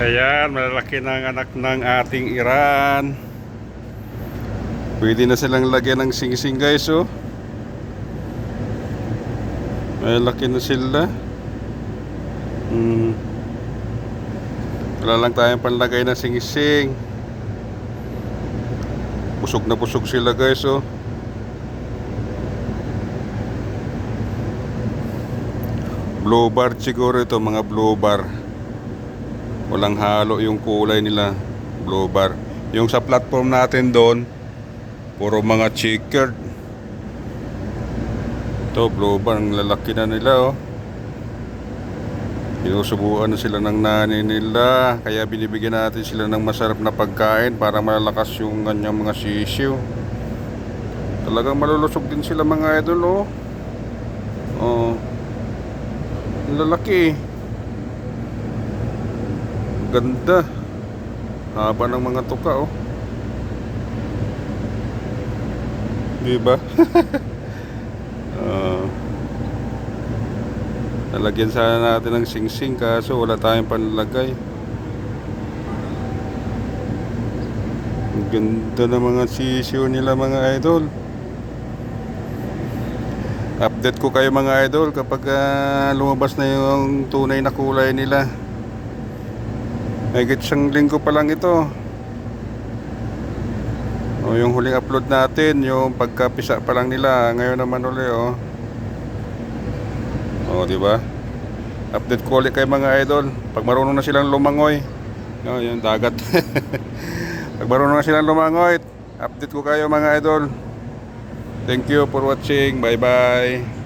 Ayan, malalaki ng anak ng ating Iran. Pwede na silang lagyan ng sing-sing guys, oh. Malalaki na sila. Hmm. Wala lang tayong panlagay ng sing-sing. Busog na busog sila guys, oh. Blue bar siguro ito, mga blue bar. Walang halo yung kulay nila. Blue bar. Yung sa platform natin doon, puro mga checkered. Ito, blue bar. Ang lalaki na nila, oh. Sinusubuan na sila ng nani nila. Kaya binibigyan natin sila ng masarap na pagkain para malalakas yung kanyang mga sisiw. Talagang malulusog din sila mga idol, oh. Oh. Lalaki. Ganda. Haba ng mga tuka, oh. Di ba? Ah. Nalagyan sana natin ng sing-sing kaso wala tayong panlagay. Ganda ng mga sisiyo nila mga idol. Update ko kayo mga idol kapag ah, lumabas na yung tunay na kulay nila. Higit siyang linggo pa lang ito. O yung huling upload natin, yung pagkapisa pa lang nila, ngayon naman uli oh. O, di ba? Update ko ulit kay mga idol. Pag marunong na silang lumangoy. O, yung dagat. Pag marunong na silang lumangoy, update ko kayo mga idol. Thank you for watching. Bye-bye.